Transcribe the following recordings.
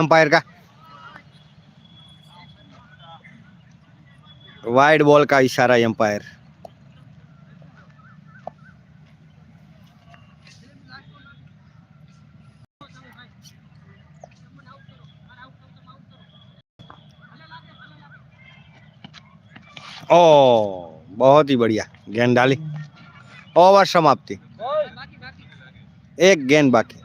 Umpire का। Wide ball का इशारा अंपायर। ओ बहुत ही बढ़िया। गेंद डाली। ओवर समाप्ति। एक गेंद बाकी।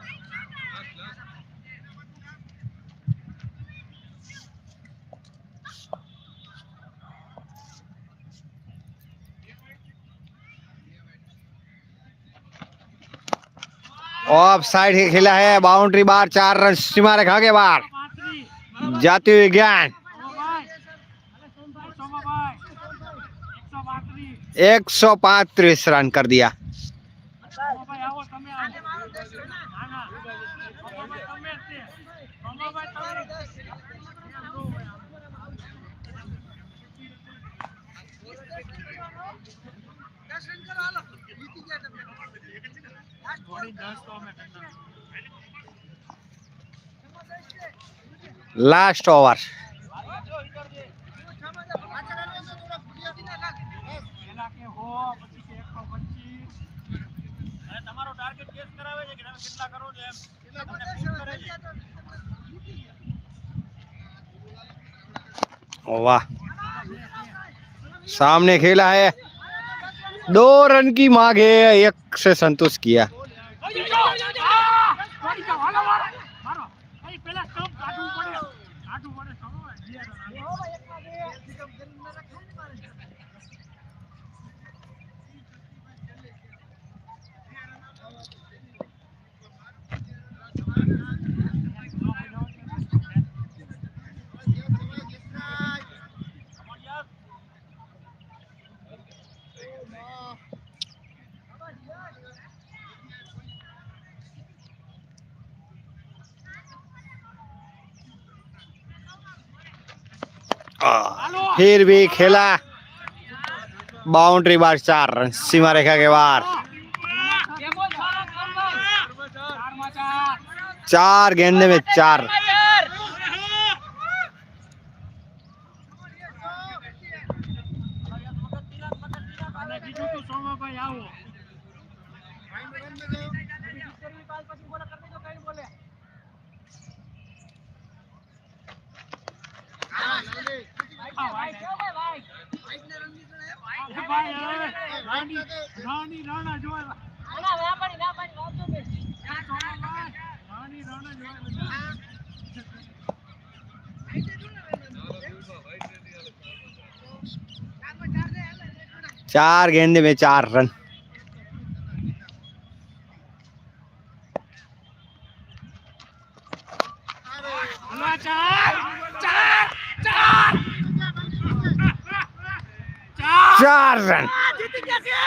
ऑफ़ साइड खेला है, बाउंड्री बार, चार रन सीमा रेखा के बार। जाती हुई ज्ञान। एक सौ पैंतीस रन कर दिया। लास्ट ओवर वाह। सामने खेला है। दो रन की मांग है, एक से संतुष्ट किया। फिर भी खेला। बाउंड्री बार चार सीमा रेखा के बाहर चार गेंदे में चार અને બીજું તો સોમાભાઈ આવો એ ભાઈ હવે રાણી રાણી રાણા જોવા चार गेंदे में चार रन चार रन जीत गया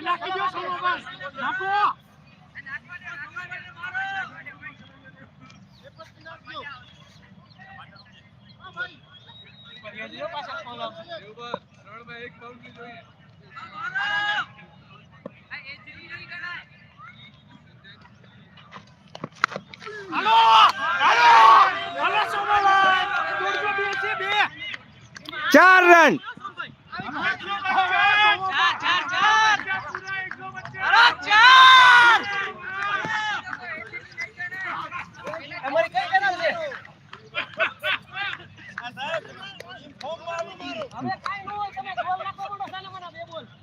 નાખી દો સોનો બસ નાખો. હાલો. હાલો. હાલો સોમાલા 4 રન.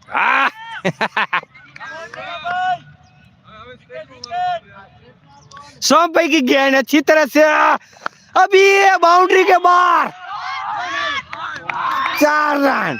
હા सौ पैकी गेंद अच्छी तरह से अभी बाउंड्री के बाहर चार रन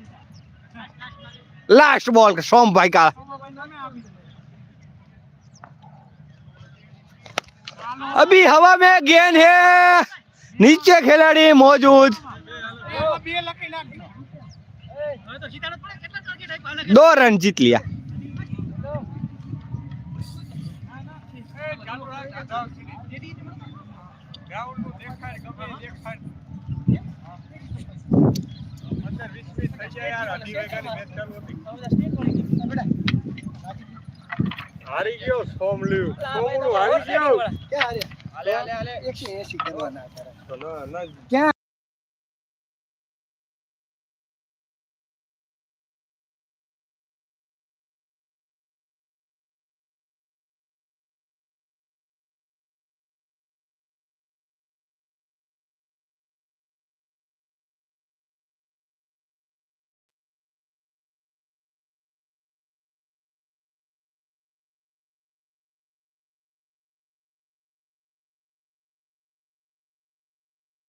लास्ट बॉल का सोम भाई का अभी हवा में गेंद है। नीचे खिलाड़ी मौजूद। दो रन जीत लिया। હારી ગયો સોમલ્યુ સોમલું હારી ગયો? ક્યાં હારે? હાલે હાલે હાલે. 180 કરવાના ક્યાં?